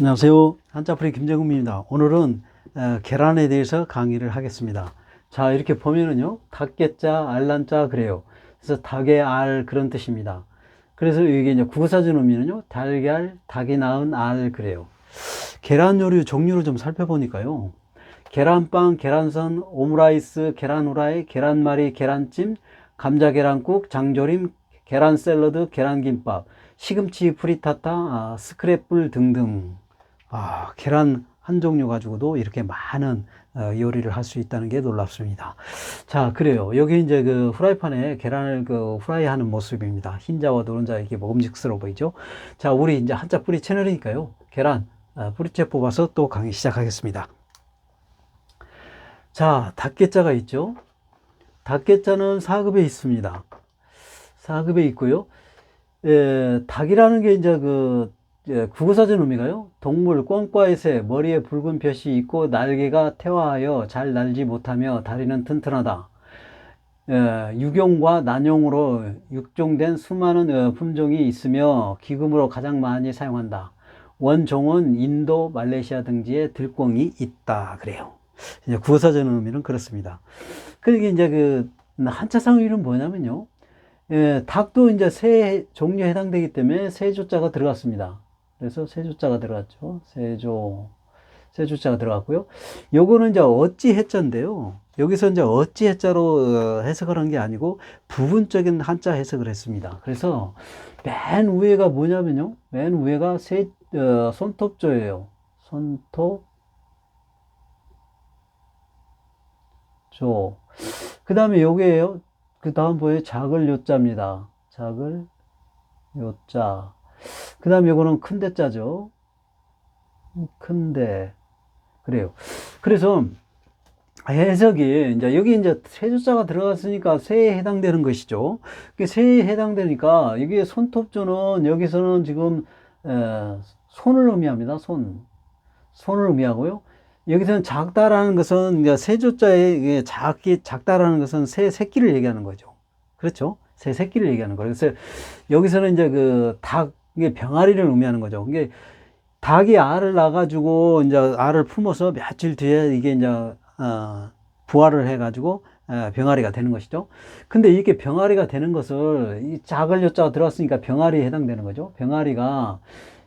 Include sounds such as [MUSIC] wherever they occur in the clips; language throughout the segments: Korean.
안녕하세요. 한자풀이 김정금입니다. 오늘은 어, 계란에 대해서 강의를 하겠습니다. 자, 이렇게 보면은요, 닭개자, 알란자 그래요. 그래서 닭의 알 그런 뜻입니다. 그래서 이게 이제 국어사전 의미는요, 달걀, 닭이 낳은 알 그래요. 계란 요리 종류를 좀 살펴보니까요. 계란빵, 계란선, 오므라이스, 계란 후라이, 계란말이, 계란찜, 감자 계란국, 장조림, 계란 샐러드, 계란김밥, 시금치 프리타타, 아, 스크랩불 등등. 아, 계란 한 종류 가지고도 이렇게 많은 어, 요리를 할 수 있다는 게 놀랍습니다. 자, 그래요. 여기 이제 그 후라이팬에 계란을 그 후라이 하는 모습입니다. 흰자와 노른자 이렇게 먹음직스러워 보이죠? 자, 우리 이제 한자 뿌리 채널이니까요. 계란 어, 뿌리째 뽑아서 또 강의 시작하겠습니다. 자, 닭게자가 있죠? 닭게자는 4급에 있습니다. 4급에 있고요. 에, 닭이라는 게 이제 그 예, 국어사전 의미가요. 동물 꿩과의 새, 머리에 붉은 볕이 있고 날개가 태화하여 잘 날지 못하며 다리는 튼튼하다. 예, 유경과 난용으로 육종된 수많은 어, 품종이 있으며 기금으로 가장 많이 사용한다. 원종은 인도, 말레이시아 등지에 들꿩이 있다. 그래요. 이제 국어사전 의미는 그렇습니다. 그러니까 이제 그 한자상 의미는 뭐냐면요. 예, 닭도 이제 새 종류에 해당되기 때문에 세조자가 들어갔습니다. 그래서 세 조자가 들어갔죠. 세조, 세 조자가 들어갔고요. 요거는 이제 어찌 해자인데요. 여기서 이제 어찌 해자로 어, 해석을 한 게 아니고 부분적인 한자 해석을 했습니다. 그래서 맨 위에가 뭐냐면요. 맨 위에가 세, 어, 손톱조예요. 손톱, 조. 그 다음에 요게요. 그 다음 보여 작을 요자입니다. 작을 요자. 그 다음에 요거는 큰데 자죠. 큰데. 그래요. 그래서 해석이 이제 여기 이제 세조자가 들어갔으니까 새에 해당되는 것이죠. 그 새에 해당되니까 여기 손톱조는 여기서는 지금 에, 손을 의미합니다. 손. 손을 의미하고요. 여기서는 작다라는 것은 이제 세조자의 작기 작다라는 것은 새 새끼를 얘기하는 거죠. 그렇죠? 새 새끼를 얘기하는 거예요. 그래서 여기서는 이제 그 닭, 이게 병아리를 의미하는 거죠. 이게 닭이 알을 낳아가지고 이제 알을 품어서 며칠 뒤에 이게 이제 어, 부화를 해가지고 어, 병아리가 되는 것이죠. 근데 이게 병아리가 되는 것을 이 작을 여자가 들어왔으니까 병아리에 해당되는 거죠. 병아리가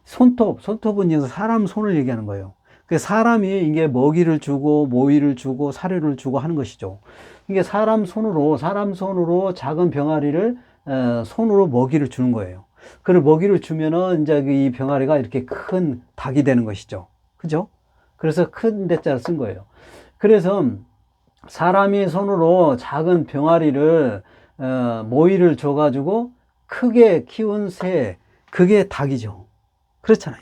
손톱, 손톱은 이제 사람 손을 얘기하는 거예요. 그 사람이 이게 먹이를 주고 모이를 주고 사료를 주고 하는 것이죠. 이게 사람 손으로 사람 손으로 작은 병아리를 어, 손으로 먹이를 주는 거예요. 그 먹이를 주면은 이제 그이 병아리가 이렇게 큰 닭이 되는 것이죠. 그죠? 그래서 큰 대자를 쓴 거예요. 그래서 사람이 손으로 작은 병아리를 어, 모이를 줘가지고 크게 키운 새 그게 닭이죠. 그렇잖아요.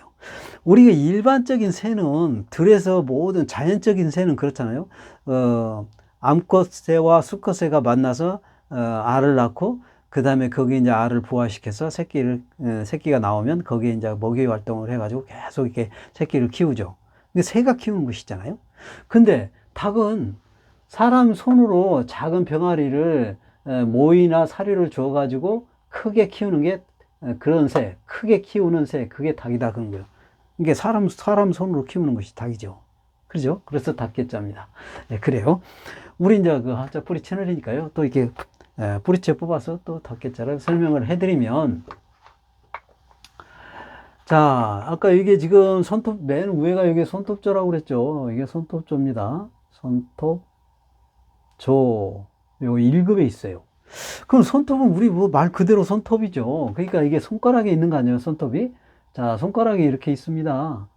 우리가 일반적인 새는 들에서 모든 자연적인 새는 그렇잖아요. 어, 암컷새와 수컷새가 만나서 어, 알을 낳고 그 다음에 거기 이제 알을 부화시켜서 새끼를 어, 새끼가 나오면 거기에 이제 먹이 활동을 해가지고 계속 이렇게 새끼를 키우죠. 근데 새가 키우는 것이잖아요. 근데 닭은 사람 손으로 작은 병아리를 어, 모이나 사료를 줘가지고 크게 키우는 게 어, 그런 새, 크게 키우는 새, 그게 닭이다 그런 거예요. 이게 사람 사람 손으로 키우는 것이 닭이죠. 그죠? 그래서 닭개자입니다. 네, 그래요. 우리 이제 그 한자 뿌리 채널이니까요. 또 이렇게 에, 뿌리채 뽑아서 또 닭개자를 설명을 해드리면 자, 아까 이게 지금 손톱 맨 위에가 이게 손톱조라고 그랬죠. 이게 손톱조입니다. 손톱조. 요 1급에 있어요. 그럼 손톱은 우리 뭐 말 그대로 손톱이죠. 그러니까 이게 손가락에 있는 거 아니에요, 손톱이? 자, 손가락이 이렇게 있습니다.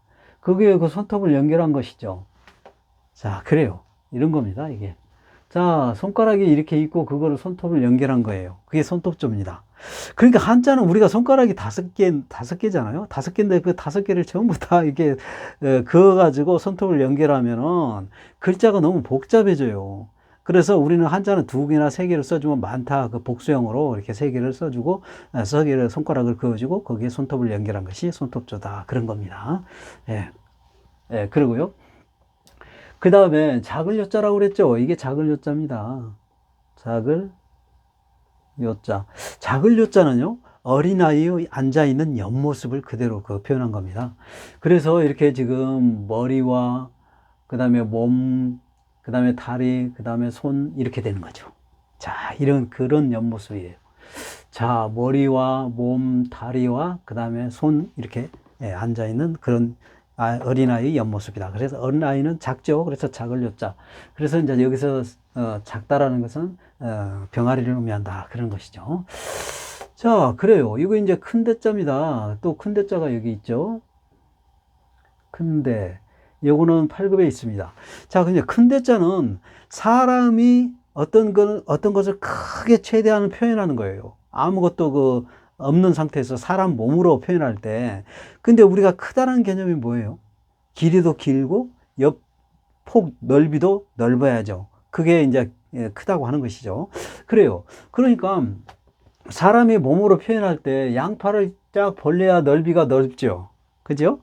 거기에 그 손톱을 연결한 것이죠. 자, 그래요. 이런 겁니다, 이게. 자, 손가락이 이렇게 있고 그거를 손톱을 연결한 거예요. 그게 손톱조입니다. 그러니까 한자는 우리가 손가락이 다섯 개, 다섯 개잖아요. 다섯 개인데 그 다섯 개를 전부 다 이렇게 어, 그어 가지고 손톱을 연결하면은 글자가 너무 복잡해져요. 그래서 우리는 한자는 두 개나 세 개를 써주면 많다. 그 복수형으로 이렇게 세 개를 써주고, 어, 세 개를 손가락을 그어주고, 거기에 손톱을 연결한 것이 손톱조다. 그런 겁니다. 예. 예, 그러고요. 그 다음에 작을 요자라고 그랬죠. 이게 작을 요자입니다. 작을 요자. 작을 요자는요, 어린아이의 앉아있는 옆모습을 그대로 그 표현한 겁니다. 그래서 이렇게 지금 머리와 그 다음에 몸, 그 다음에 다리, 그 다음에 손 이렇게 되는 거죠. 자, 이런 그런 옆모습이에요. 자, 머리와 몸, 다리와 그 다음에 손 이렇게 예, 앉아 있는 그런 아, 어린아이 옆모습이다. 그래서 어린아이는 작죠. 그래서 작을 요자. 그래서 이제 여기서 어, 작다라는 것은 어, 병아리를 의미한다. 그런 것이죠. 자, 그래요. 이거 이제 큰 대자입니다. 또 큰 대자가 여기 있죠. 큰데 요거는 8급에 있습니다. 자, 근데 큰 대자는 사람이 어떤 걸, 어떤 것을 크게 최대한 표현하는 거예요. 아무것도 그 없는 상태에서 사람 몸으로 표현할 때. 근데 우리가 크다는 개념이 뭐예요? 길이도 길고 옆 폭 넓이도 넓어야죠. 그게 이제 예, 크다고 하는 것이죠. 그래요. 그러니까 사람이 몸으로 표현할 때 양팔을 쫙 벌려야 넓이가 넓죠. 그죠?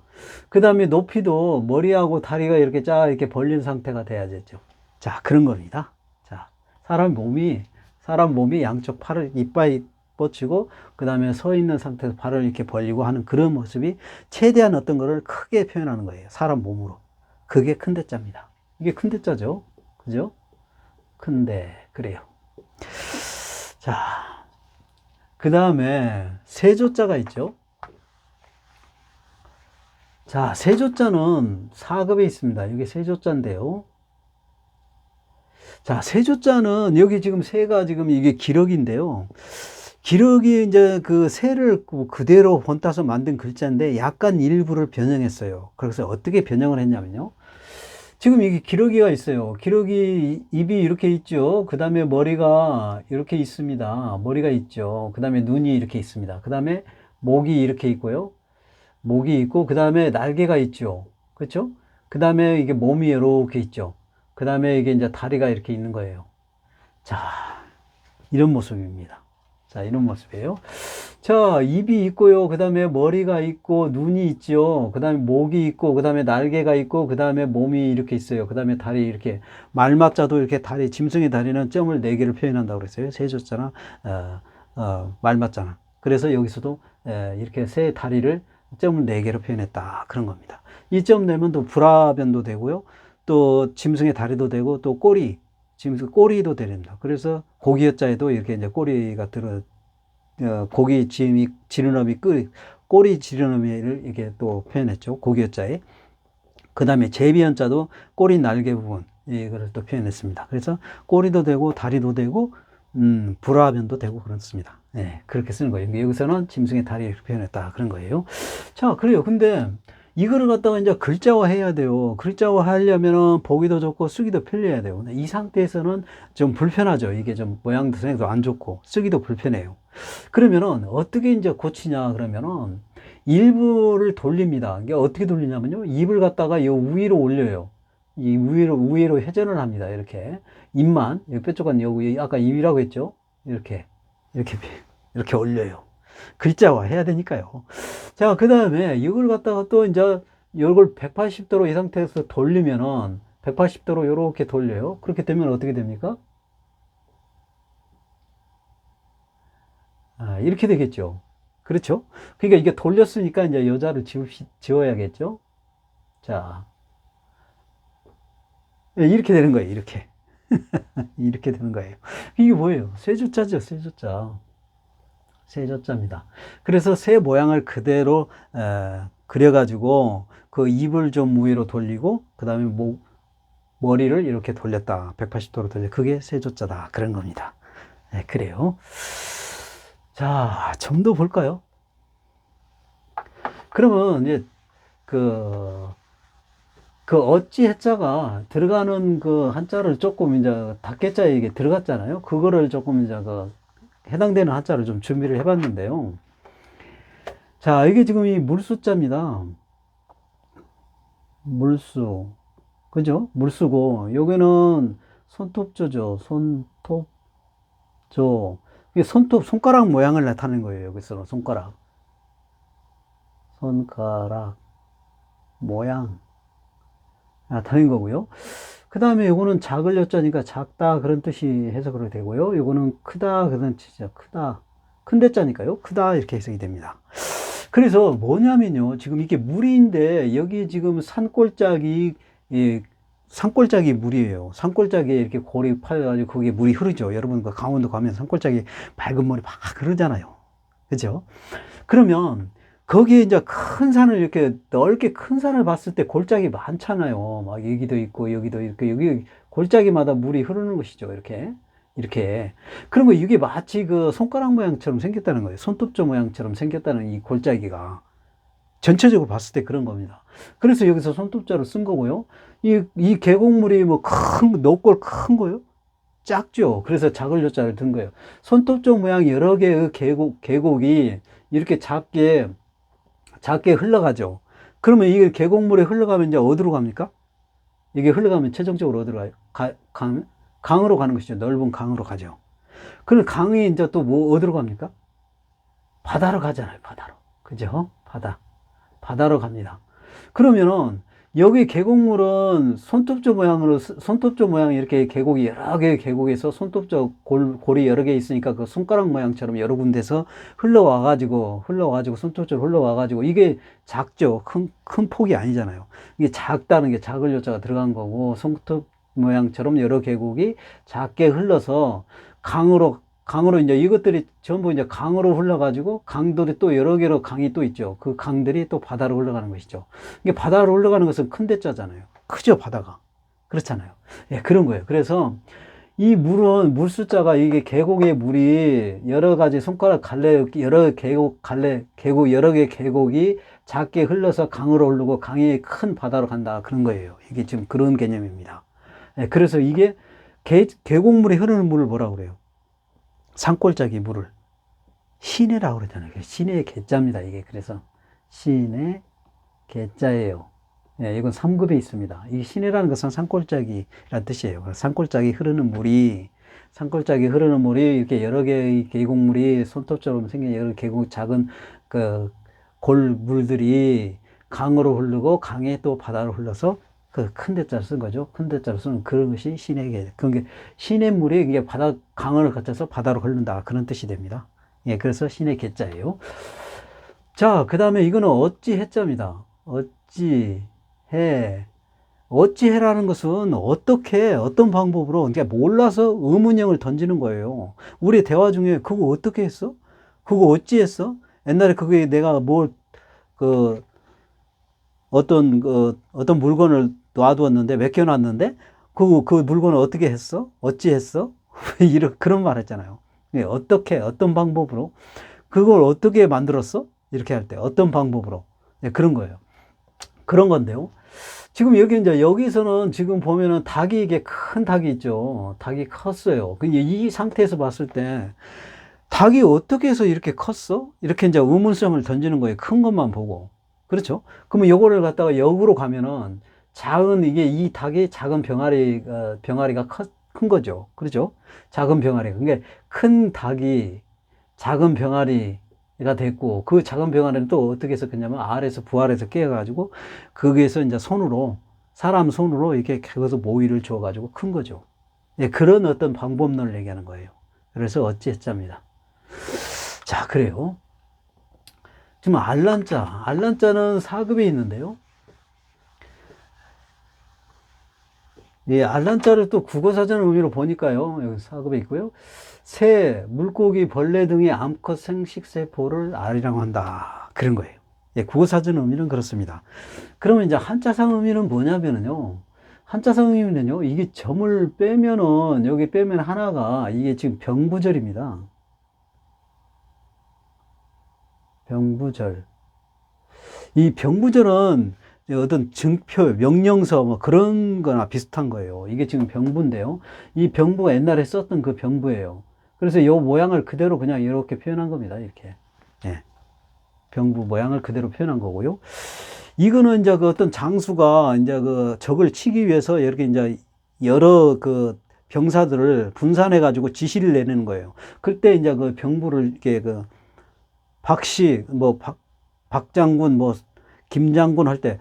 그 다음에 높이도 머리하고 다리가 이렇게 쫙 이렇게 벌린 상태가 돼야겠죠. 자, 그런 겁니다. 자, 사람 몸이, 사람 몸이 양쪽 팔을 이빨 뻗치고, 그 다음에 서 있는 상태에서 팔을 이렇게 벌리고 하는 그런 모습이 최대한 어떤 거를 크게 표현하는 거예요. 사람 몸으로. 그게 큰 대자입니다. 이게 큰 대자죠. 그죠? 큰데, 그래요. 자, 그 다음에 세조자가 있죠. 자, 세조자는 4급에 있습니다. 이게 세조자인데요. 자, 세조자는 여기 지금 세가 지금 이게 기력인데요. 기력이 이제 그 세를 그대로 본따서 만든 글자인데 약간 일부를 변형했어요. 그래서 어떻게 변형을 했냐면요. 지금 이게 기러기가 있어요. 기러기 입이 이렇게 있죠. 그 다음에 머리가 이렇게 있습니다. 머리가 있죠. 그 다음에 눈이 이렇게 있습니다. 그 다음에 목이 이렇게 있고요. 목이 있고 그 다음에 날개가 있죠. 그렇죠? 그 다음에 이게 몸이 이렇게 있죠. 그 다음에 이게 이제 다리가 이렇게 있는 거예요. 자, 이런 모습입니다. 자, 이런 모습이에요. 자, 입이 있고요. 그 다음에 머리가 있고, 눈이 있죠. 그 다음에 목이 있고, 그 다음에 날개가 있고, 그 다음에 몸이 이렇게 있어요. 그 다음에 다리 이렇게, 말맞자도 이렇게 다리, 짐승의 다리는 점을 네 개를 표현한다고 그랬어요. 세 줬잖아. 어, 어, 말맞잖아. 그래서 여기서도 에, 이렇게 세 다리를 점을 네 개로 표현했다. 그런 겁니다. 이 점 내면 또 불화변도 되고요. 또 짐승의 다리도 되고, 또 꼬리, 짐승 꼬리도 되립니다. 그래서 고기여자에도 이렇게 이제 꼬리가 들어, 어, 고기 지음이 지르너미 끄 꼬리 지르너미를 이렇게 또 표현했죠. 고기여자에. 그 다음에 제비연자도 꼬리 날개 부분 이거를 또 표현했습니다. 그래서 꼬리도 되고 다리도 되고 음, 불화변도 되고 그렇습니다. 네, 그렇게 쓰는 거예요. 여기서는 짐승의 다리를 표현했다 그런 거예요. 자, 그래요. 근데 이거를 갖다가 이제 글자화 해야 돼요. 글자화 하려면은 보기도 좋고 쓰기도 편리해야 돼요. 이 상태에서는 좀 불편하죠. 이게 좀 모양도 생도 안 좋고 쓰기도 불편해요. 그러면은 어떻게 이제 고치냐 그러면은 일부를 돌립니다. 이게 어떻게 돌리냐면요. 입을 갖다가 이 위로 올려요. 이 위로 위로 회전을 합니다. 이렇게 입만 여기 뾰족한 여기 아까 입이라고 했죠. 이렇게 이렇게 이렇게 올려요. 글자화 해야 되니까요. 자, 그 다음에 이걸 갖다가 또 이제 이걸 180도로 이 상태에서 돌리면은 180도로 이렇게 돌려요. 그렇게 되면 어떻게 됩니까? 아, 이렇게 되겠죠. 그렇죠? 그러니까 이게 돌렸으니까 이제 여자를 지우, 지워야겠죠? 자. 예, 이렇게 되는 거예요, 이렇게. [LAUGHS] 이렇게 되는 거예요. 이게 뭐예요? 쇠주자죠, 쇠주자. 세조자입니다. 그래서 새 모양을 그대로 에, 그려가지고 그 입을 좀 위로 돌리고 그 다음에 목 머리를 이렇게 돌렸다 180도로 돌려 그게 세조자다 그런 겁니다. 네, 그래요. 자 점도 볼까요? 그러면 이제 그, 그 어찌 해자가 들어가는 그 한자를 조금 이제 닭개자에 이게 들어갔잖아요. 그거를 조금 이제 그 해당되는 한자를 좀 준비를 해봤는데요. 자, 이게 지금 이 물수자입니다. 물수. 그죠? 물수고, 여기는 손톱조죠. 손톱조. 이게 손톱, 손가락 모양을 나타내는 거예요. 여기서는 손가락. 손가락 모양. 나타낸 거고요. 그 다음에 요거는 작을 여자니까 작다 그런 뜻이 해석으로 되고요. 요거는 크다 그런 뜻이죠. 크다. 큰 대자니까요. 크다 이렇게 해석이 됩니다. 그래서 뭐냐면요. 지금 이게 물인데 여기 지금 산골짜기 이 산골짜기 물이에요. 산골짜기에 이렇게 골이 파여가지고 거기에 물이 흐르죠. 여러분 그 강원도 가면 산골짜기 밝은 물이 막 흐르잖아요. 그죠? 그러면 거기에 이제 큰 산을 이렇게 넓게 큰 산을 봤을 때 골짜기 많잖아요. 막 여기도 있고 여기도 있고 여기 골짜기마다 물이 흐르는 것이죠. 이렇게. 이렇게. 그런 거 이게 마치 그 손가락 모양처럼 생겼다는 거예요. 손톱조 모양처럼 생겼다는 이 골짜기가. 전체적으로 봤을 때 그런 겁니다. 그래서 여기서 손톱자로 쓴 거고요. 이, 이 계곡물이 뭐 큰, 높고 큰 거요? 작죠. 그래서 작을 요자를 든 거예요. 손톱조 모양 여러 개의 계곡, 계곡이 이렇게 작게, 작게 흘러가죠. 그러면 이게 계곡물에 흘러가면 이제 어디로 갑니까? 이게 흘러가면 최종적으로 어디로 가요? 가, 가면? 강으로 가는 것이죠. 넓은 강으로 가죠. 그럼 강이 이제 또 뭐, 어디로 갑니까? 바다로 가잖아요. 바다로. 그죠? 바다. 바다로 갑니다. 그러면은 여기 계곡물은 손톱조 모양으로 손톱조 모양 이렇게 계곡이 여러 개의 계곡에서 손톱조 골, 골이 여러 개 있으니까 그 손가락 모양처럼 여러 군데서 흘러와 가지고 흘러와 가지고 손톱조로 흘러와 가지고 이게 작죠. 큰 큰 폭이 아니잖아요. 이게 작다는 게 작을 요자가 들어간 거고 손톱 모양처럼 여러 계곡이 작게 흘러서 강으로 강으로 이제 이것들이 전부 이제 강으로 흘러가지고 강들이 또 여러 개로 강이 또 있죠. 그 강들이 또 바다로 흘러가는 것이죠. 이게 바다로 흘러가는 것은 큰 대자잖아요. 크죠, 바다가. 그렇잖아요. 예, 그런 거예요. 그래서 이 물은 물 숫자가 이게 계곡의 물이 여러 가지 손가락 갈래 여러 계곡 갈래 계곡 여러 개 계곡이 작게 흘러서 강으로 흐르고 강이 큰 바다로 간다 그런 거예요. 이게 지금 그런 개념입니다. 예, 그래서 이게 계, 계곡물이 흐르는 물을 뭐라고 그래요? 산골짜기 물을 시내라고 그러잖아요. 시내의 개자입니다. 이게 그래서 시내 개자예요. 예, 이건 3급에 있습니다. 이 시내라는 것은 산골짜기라는 뜻이에요. 산골짜기 흐르는 물이 산골짜기 흐르는 물이 이렇게 여러 개의 계곡물이 손톱처럼 생긴 여러 계곡 작은 그 골물들이 강으로 흐르고 강에 또 바다로 흘러서 그 큰 대자를 쓴 거죠. 큰 대자를 쓰는 그런 것이 시내계. 그게 시내물이 이게 바다 강을 거쳐서 바다로 흐른다 그런 뜻이 됩니다. 예, 그래서 시내 개자예요. 자, 그 다음에 이거는 어찌 해자입니다. 어찌 해. 어찌 해라는 것은 어떻게, 어떤 방법으로, 그러니까 몰라서 의문형을 던지는 거예요. 우리 대화 중에 그거 어떻게 했어? 그거 어찌 했어? 옛날에 그게 내가 뭘, 그, 어떤, 그, 어떤 물건을 놔두었는데, 맡겨놨는데, 그, 그 물건을 어떻게 했어? 어찌 했어? [LAUGHS] 이런, 그런 말 했잖아요. 예, 어떻게, 어떤 방법으로? 그걸 어떻게 만들었어? 이렇게 할 때, 어떤 방법으로? 네, 그런 거예요. 그런 건데요. 지금 여기 이제 여기서는 지금 보면은 닭이 이게 큰 닭이 있죠. 닭이 컸어요. 근데 이 상태에서 봤을 때 닭이 어떻게 해서 이렇게 컸어? 이렇게 이제 의문성을 던지는 거예요. 큰 것만 보고. 그렇죠? 그러면 요거를 갖다가 역으로 가면은 작은 이게 이 닭이 작은 병아리 어, 병아리가 커, 큰 거죠. 그렇죠? 작은 병아리. 그러니까 큰 닭이 작은 병아리가 됐고 그 작은 병아리는 또 어떻게 했었겠냐면 아래에서 부활해서 깨어가지고 거기에서 이제 손으로 사람 손으로 이렇게 거기서 모이를 주어가지고 큰 거죠. 예, 그런 어떤 방법론을 얘기하는 거예요. 그래서 어찌했자입니다. 자, 그래요. 지금 알란자, 알란자는 4급에 있는데요. 예, 알란자를 또 국어사전 의미로 보니까요. 여기 4급에 있고요. 새, 물고기, 벌레 등의 암컷 생식세포를 알이라고 한다. 그런 거예요. 예, 국어사전 의미는 그렇습니다. 그러면 이제 한자상 의미는 뭐냐면요. 한자상 의미는요. 이게 점을 빼면은, 여기 빼면 하나가, 이게 지금 병부절입니다. 병부절. 이 병부절은 어떤 증표, 명령서 뭐 그런 거나 비슷한 거예요. 이게 지금 병부인데요. 이 병부가 옛날에 썼던 그 병부예요. 그래서 이 모양을 그대로 그냥 이렇게 표현한 겁니다. 이렇게. 예. 병부 모양을 그대로 표현한 거고요. 이거는 이제 그 어떤 장수가 이제 그 적을 치기 위해서 이렇게 이제 여러 그 병사들을 분산해 가지고 지시를 내는 거예요. 그때 이제 그 병부를 이렇게 그 박씨, 뭐, 박, 박 장군, 뭐, 김장군 할 때,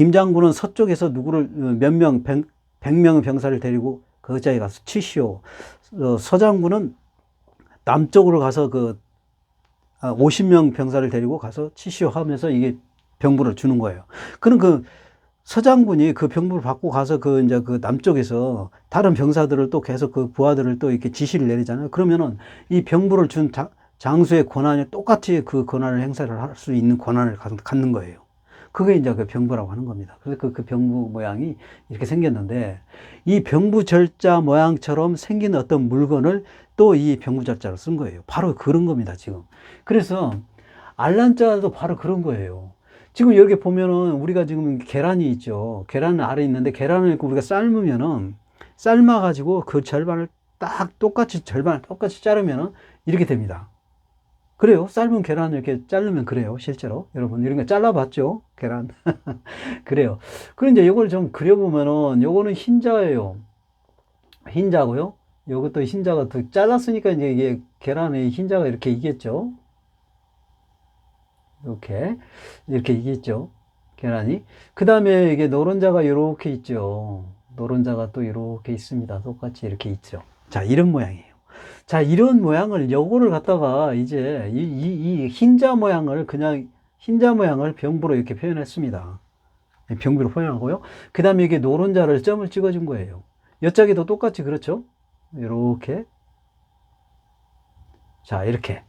김 장군은 서쪽에서 누구를, 몇 명, 백, 백 명의 병사를 데리고 그 자리에 가서 치시오. 어, 서장군은 남쪽으로 가서 그 아, 50명 병사를 데리고 가서 치시오 하면서 이게 병부를 주는 거예요. 그럼 그 서장군이 그 병부를 받고 가서 그 이제 그 남쪽에서 다른 병사들을 또 계속 그 부하들을 또 이렇게 지시를 내리잖아요. 그러면은 이 병부를 준 자- 장수의 권한이 똑같이 그 권한을 행사를 할 수 있는 권한을 가- 갖는 거예요. 그게 이제 그 병부라고 하는 겁니다. 그래서 그, 그 병부 모양이 이렇게 생겼는데 이 병부 절자 모양처럼 생긴 어떤 물건을 또 이 병부 절자로 쓴 거예요. 바로 그런 겁니다, 지금. 그래서 알란자도 바로 그런 거예요. 지금 여기 보면은 우리가 지금 계란이 있죠. 계란 아래 있는데 계란을 우리가 삶으면은 삶아가지고 그 절반을 딱 똑같이 절반을 똑같이 자르면은 이렇게 됩니다. 그래요. 삶은 계란을 이렇게 자르면 그래요. 실제로. 여러분, 이런 거 잘라봤죠? 계란. [LAUGHS] 그래요. 그럼 이제 이걸 좀 그려보면은 요거는 흰자예요. 흰자고요. 요것도 흰자가 더 잘랐으니까 이제 이게 계란의 흰자가 이렇게 있겠죠. 이렇게 이렇게 이겠죠 계란이 그 다음에 이게 노른자가 이렇게 있죠 노른자가 또 이렇게 있습니다 똑같이 이렇게 있죠 자 이런 모양이에요 자 이런 모양을 요거를 갖다가 이제 이, 이, 이 흰자 모양을 그냥 흰자 모양을 병부로 이렇게 표현했습니다. 병부로 표현하고요. 그 다음에 이게 노른자를 점을 찍어준 거예요. 여짝에도 똑같이 그렇죠? 이렇게. 자 이렇게.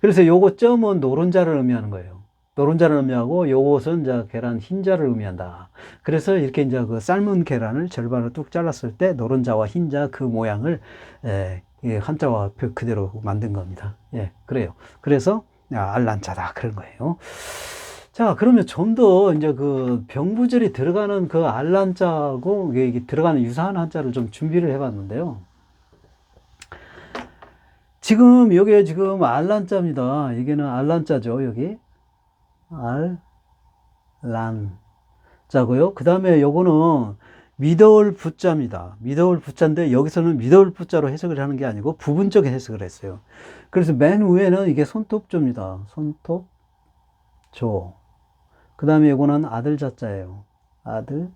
그래서 요거 점은 노른자를 의미하는 거예요. 노른자를 의미하고 요것은 이제 계란 흰자를 의미한다. 그래서 이렇게 이제 그 삶은 계란을 절반으로 뚝 잘랐을 때 노른자와 흰자 그 모양을 에, 이 한자와 표- 그대로 만든 겁니다. 예, 그래요. 그래서 아, 알란자다 그런 거예요. 자, 그러면 좀 더 이제 그 병부절이 들어가는 그 알란자하고 이게 들어가는 유사한 한자를 좀 준비를 해봤는데요. 지금 여기에 지금 알란자입니다. 이게는 알란자죠, 여기. 알란자고요. 그 다음에 요거는 미더울 부자입니다. 미더울 부자인데 여기서는 미더울 부자로 해석을 하는 게 아니고 부분적 해석을 했어요. 그래서 맨 위에는 이게 손톱조입니다. 손톱조. 그 다음에 요거는 아들 자자예요. 아들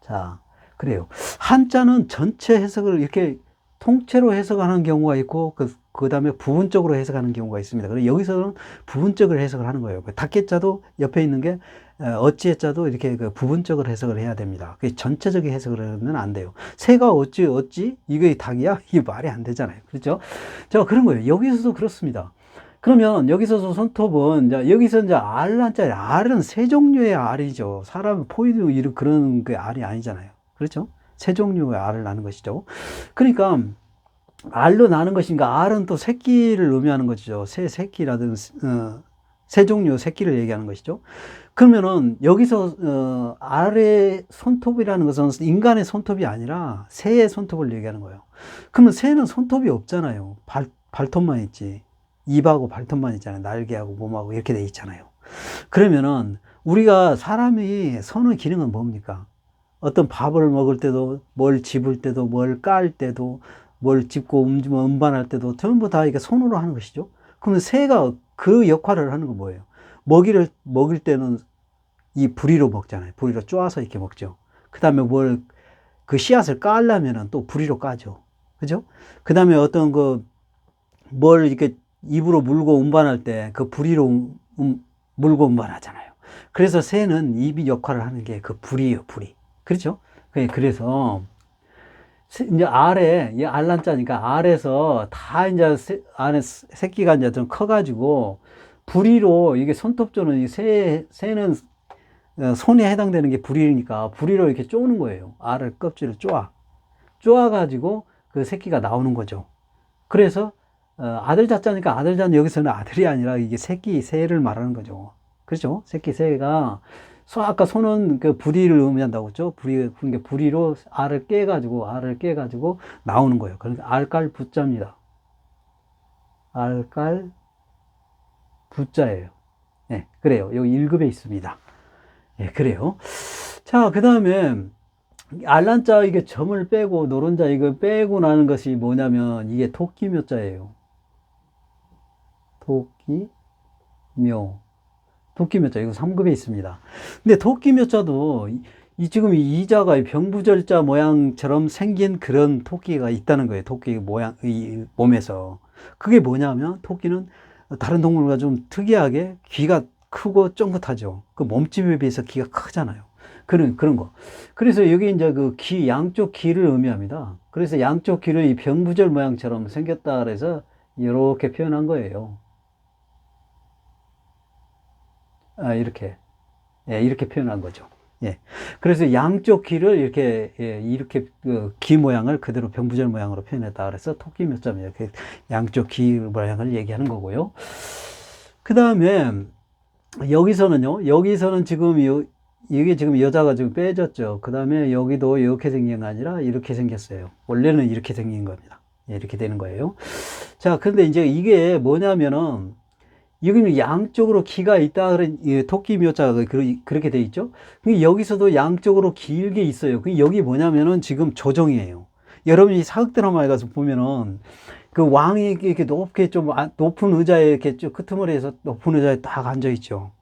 자. 그래요. 한자는 전체 해석을 이렇게 통째로 해석하는 경우가 있고 그, 그 다음에 부분적으로 해석하는 경우가 있습니다. 그래서 여기서는 부분적으로 해석을 하는 거예요. 그 닭개자도 옆에 있는 게 어, 어찌해자도 이렇게 그 부분적으로 해석을 해야 됩니다. 그 전체적인 하면 안 돼요. 새가 어찌 어찌 이게 닭이야? [LAUGHS] 이게 말이 안 되잖아요. 그렇죠? 자 그런 거예요. 여기서도 그렇습니다. 그러면 여기서 손톱은 이제 여기서 이제 알란자리 알은 세 종류의 알이죠. 사람 포이도 이런 그런 그 알이 아니잖아요. 그렇죠? 세 종류의 알을 낳는 것이죠. 그러니까 알로 나는 것인가? 알은 또 새끼를 의미하는 것이죠. 새 새끼라든지 어, 새 종류 새끼를 얘기하는 것이죠. 그러면은 여기서 어, 알의 손톱이라는 것은 인간의 손톱이 아니라 새의 손톱을 얘기하는 거예요. 그러면 새는 손톱이 없잖아요. 발 발톱만 있지. 입하고 발톱만 있잖아요. 날개하고 몸하고 이렇게 돼 있잖아요. 그러면은 우리가 사람이 서는 기능은 뭡니까? 어떤 밥을 먹을 때도 뭘 집을 때도 뭘 깔 때도 뭘 짚고 음- 운반할 때도 전부 다 이게 손으로 하는 것이죠. 그러면 새가 그 역할을 하는 건 뭐예요? 먹이를 먹을 때는 이 부리로 먹잖아요. 부리로 쪼아서 이렇게 먹죠. 그 다음에 뭘 그 씨앗을 깔려면은 또 부리로 까죠. 그죠? 그 다음에 어떤 그 뭘 이렇게 입으로 물고 운반할 때 그 부리로 음- 물고 운반하잖아요. 그래서 새는 입이 역할을 하는 게 그 부리예요, 부리. 그렇죠? 그- 그래서 새- 이제 알에 이 알란자니까 알에서 다 이제 새, 안에 새- 새끼가 이제 좀 커가지고 부리로 이게 손톱조는 이 새, 새는 어, 손에 해당되는 게 부리니까 부리로 이렇게 쪼는 거예요. 알을 껍질을 쪼아. 쪼아 가지고 그 새끼가 나오는 거죠. 그래서 어, 아들 자자니까 아들 자는 여기서는 아들이 아니라 이게 새끼 새를 말하는 거죠. 그렇죠? 새끼 새가 소 아까 소는 그 부리를 의미한다고 했죠. 부리 그러니까 부리로 알을 깨 가지고 알을 깨 가지고 나오는 거예요. 그러니까 알깔 부자입니다. 알깔 부자예요. 네, 그래요. 여기 1급에 있습니다. 예, 그래요. 자, 그 다음에 알란자 이게 점을 빼고 노른자 이거 빼고 나는 것이 뭐냐면 이게 토끼묘자예요. 토끼묘. 토끼묘자 이거 3급에 있습니다. 근데 토끼묘자도 이, 이 지금 이 이자가 이 병부절자 모양처럼 생긴 그런 토끼가 있다는 거예요. 토끼 모양 이 몸에서. 그게 뭐냐면 토끼는 다른 동물과 좀 특이하게 귀가 크고 쫑긋하죠. 그 몸집에 비해서 귀가 크잖아요. 그런, 그런 거. 그래서 여기 이제 그 귀, 양쪽 귀를 의미합니다. 그래서 양쪽 귀를 이 병부절 모양처럼 생겼다 그래서 이렇게 표현한 거예요. 아, 이렇게. 예, 이렇게 표현한 거죠. 예. 그래서 양쪽 귀를 이렇게, 예, 이렇게 그 귀 모양을 그대로 병부절 모양으로 표현했다 그래서 토끼 몇 점 이렇게 양쪽 귀 모양을 얘기하는 거고요. 그 다음에 여기서는요, 여기서는 지금 요, 이게 지금 여자가 지금 빼졌죠. 그 다음에 여기도 이렇게 생긴 게 아니라 이렇게 생겼어요. 원래는 이렇게 생긴 겁니다. 예, 이렇게 되는 거예요. 자, 근데 이제 이게 뭐냐면은 여기는 양쪽으로 키가 있다 그런 이 토끼 묘자가 그- 그렇게 돼 있죠. 근데 여기서도 양쪽으로 길게 있어요. 그 여기 뭐냐면은 지금 조정이에요. 여러분이 사극 드라마에 가서 보면은 그 왕이 이렇게 높게 좀 아- 높은 의자에 이렇게 쭉 끄트머리에서 높은 의자에 딱 앉아 있죠.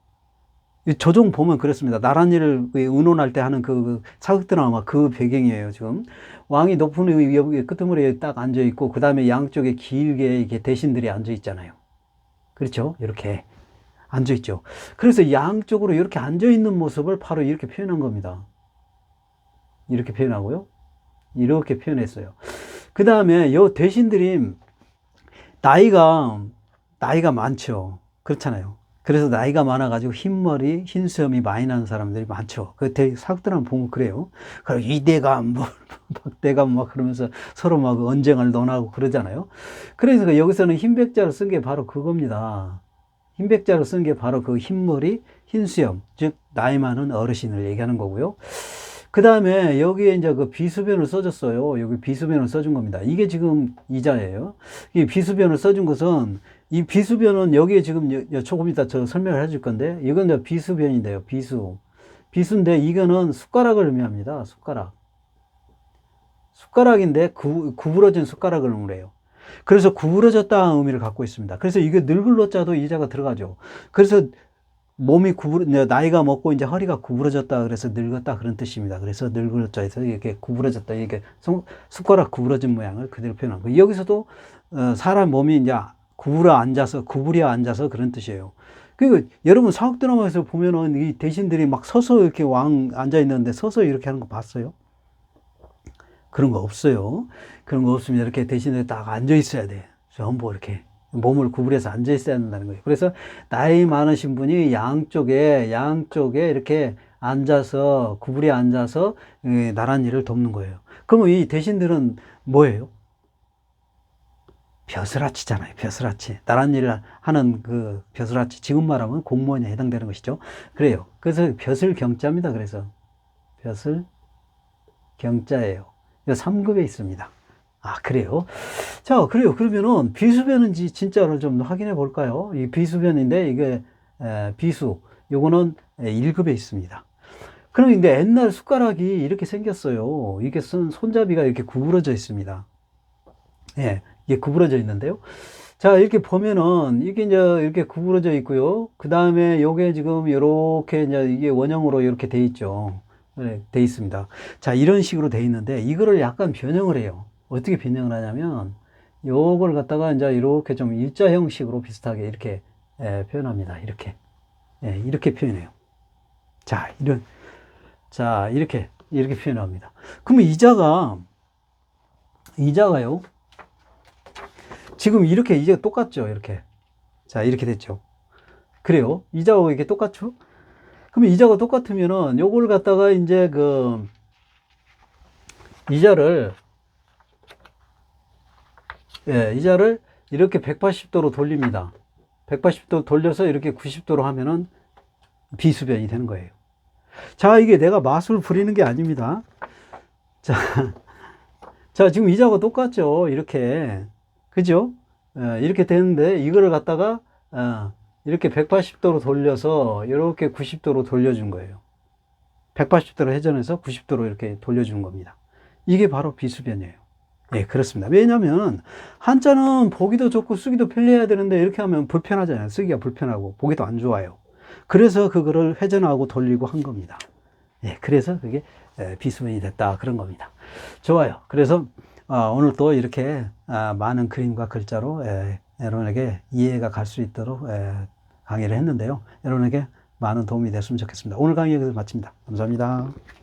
이 조정 보면 그렇습니다. 나란히를 그 의논할 때 하는 그, 그 사극 드라마 그 배경이에요, 지금. 왕이 높은 의- 끄트머리에 딱 앉아 있고, 그 다음에 양쪽에 길게 이렇게 대신들이 앉아 있잖아요. 그렇죠? 이렇게 앉아 있죠. 그래서 양쪽으로 이렇게 앉아 있는 모습을 바로 이렇게 표현한 겁니다. 이렇게 표현하고요. 이렇게 표현했어요. 그 다음에 요 대신들이 나이가, 나이가 많죠. 그렇잖아요. 그래서 나이가 많아가지고 흰머리, 흰 수염이 많이 나는 사람들이 많죠. 그 대, 사극들은 보면 그래요. 그리고 이대감, 뭐, [LAUGHS] 박대감 막 그러면서 서로 막 언쟁을 논하고 그러잖아요. 그래서 그 여기서는 흰백자로 쓴 게 바로 그겁니다. 흰백자로 쓴 게 바로 그 흰머리, 흰 수염, 즉, 나이 많은 어르신을 얘기하는 거고요. 그 다음에 여기에 이제 그 비수변을 써줬어요. 여기 비수변을 써준 겁니다. 이게 지금 이자예요. 이 비수변을 써준 것은 이 비수변은 여기에 지금 조금 이따 저 설명을 해줄 건데 이건 비수변인데요. 비수. 비수인데 이거는 숟가락을 의미합니다. 숟가락. 숟가락인데 구, 구부러진 숟가락을 의미해요. 그래서 구부러졌다는 의미를 갖고 있습니다. 그래서 이게 늙을로 자도 이자가 들어가죠. 그래서 몸이 구부러, 나이가 먹고 이제 허리가 구부러졌다 그래서 늙었다 그런 뜻입니다. 그래서 늙을 자에서 이렇게 구부러졌다 이게 손- 숟가락 구부러진 모양을 그대로 표현한 거예요. 여기서도 어, 사람 몸이 이제 구부러 앉아서 구부려 앉아서 그런 뜻이에요. 그 여러분 사극 드라마에서 보면은 이 대신들이 막 서서 이렇게 왕 앉아 있는데 서서 이렇게 하는 거 봤어요? 그런 거 없어요. 그런 거 없으면 이렇게 대신에 딱 앉아 있어야 돼. 전부 이렇게 몸을 구부려서 앉아 있어야 한다는 거예요. 그래서 나이 많으신 분이 양쪽에 양쪽에 이렇게 앉아서 구부려 앉아서 예, 나란 일을 돕는 거예요. 그러면 이 대신들은 뭐예요? 벼슬아치잖아요. 벼슬아치. 나란 일을 하는 그 벼슬아치. 지금 말하면 공무원에 해당되는 것이죠. 그래요. 그래서 벼슬 경자입니다. 그래서 벼슬 경자예요. 이거 3급에 있습니다. 아, 그래요? 자, 그래요. 그러면은 비수변인지 진짜로 좀 확인해 볼까요? 이 비수변인데 이게 에, 비수. 요거는 1급에 있습니다. 그럼 근데 옛날 숟가락이 이렇게 생겼어요. 이게 손, 손잡이가 이렇게 구부러져 있습니다. 예, 이게 구부러져 있는데요. 자, 이렇게 보면은 이게 이제 이렇게 구부러져 있고요. 그 다음에 요게 지금 요렇게 이제 이게 원형으로 이렇게 돼 있죠. 네, 돼 있습니다. 자, 이런 식으로 돼 있는데 이거를 약간 변형을 해요. 어떻게 변형을 하냐면 요걸 갖다가 이제 이렇게 좀 일자 형식으로 비슷하게 이렇게 예, 표현합니다. 이렇게. 예, 이렇게 표현해요. 자, 이런 자, 이렇게 이렇게 표현합니다. 그러면 이자가 이자가요. 지금 이렇게 이제 똑같죠. 이렇게. 자, 이렇게 됐죠. 그래요. 이자하고 이게 똑같죠? 그럼 이자가 똑같으면은 요걸 갖다가 이제 그 이자를 예, 이자를 이렇게 180도로 돌립니다. 180도 돌려서 이렇게 90도로 하면은 비수변이 되는 거예요. 자, 이게 내가 마술 부리는 게 아닙니다. 자, [LAUGHS] 자, 지금 이자가 똑같죠. 이렇게. 그죠? 예, 이렇게 되는데, 이거를 갖다가, 어, 이렇게 180도로 돌려서, 이렇게 90도로 돌려준 거예요. 180도로 회전해서 90도로 이렇게 돌려준 겁니다. 이게 바로 비수변이에요. 예, 그렇습니다. 왜냐면, 한자는 보기도 좋고 쓰기도 편리해야 되는데, 이렇게 하면 불편하잖아요. 쓰기가 불편하고, 보기도 안 좋아요. 그래서 그거를 회전하고 돌리고 한 겁니다. 예, 그래서 그게 에, 비수변이 됐다. 그런 겁니다. 좋아요. 그래서 어, 오늘 또 이렇게 아, 많은 그림과 글자로 예, 여러분에게 이해가 갈 수 있도록 예, 강의를 했는데요. 여러분에게 많은 도움이 됐으면 좋겠습니다. 오늘 강의 여기서 마칩니다. 감사합니다.